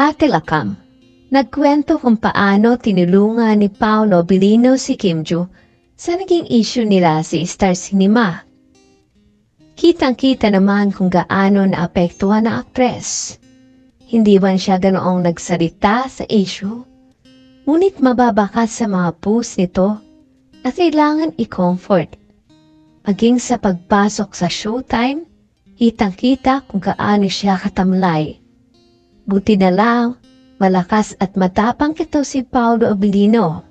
Ate Lakam, nagkwento kung paano tinulungan ni Paolo Bilino si Kim Joo sa naging issue nila si Star Cinema. Kitang-kita naman kung gaano naapektuhan na aktres. Hindi man siya ganoong nagsalita sa issue, ngunit mababakas sa mga post nito na kailangan i-comfort. Maging sa pagpasok sa showtime, kitang-kita kung gaano siya katamlay. Buti na lang, malakas at matapang ito si Paolo Abilino.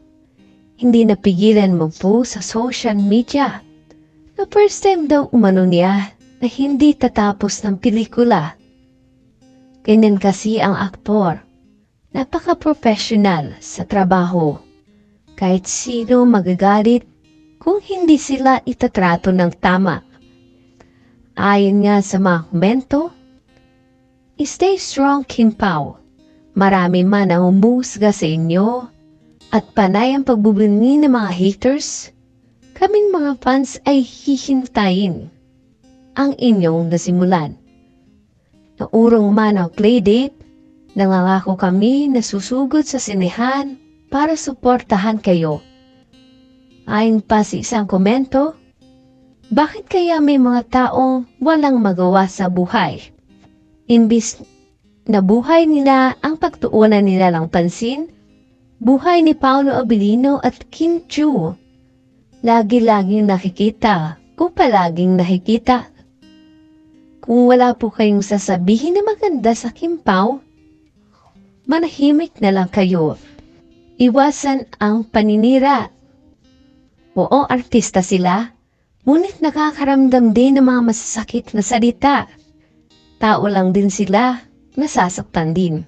Hindi napigilan mo po sa social media. Na first time daw umano niya na hindi tatapos ng pelikula. Ganyan kasi ang aktor. Napaka-professional sa trabaho. Kahit sino magagalit kung hindi sila itatrato ng tama. Ayon nga sa mga komento, Stay strong, Kim Pao. Marami man ang umusga sa inyo at panay ang pagbubunyi ng mga haters. Kaming mga fans ay hihintayin ang inyong nasimulan. Naurong man ang playdate, nangangako kami na susugod sa sinehan para suportahan kayo. Ayon pa sa isang komento, bakit kaya may mga taong walang magawa sa buhay? Imbis na buhay nila ang pagtuunan nila ng pansin, buhay ni Paolo Abilino at Kim Chu. Lagi-laging nakikita kung palaging nakikita. Kung wala po kayong sasabihin na maganda sa Kim Pao, manahimik na lang kayo. Iwasan ang paninira. Oo, artista sila, ngunit nakakaramdam din ng mga masasakit na salita tao lang din sila, nasasaktan din.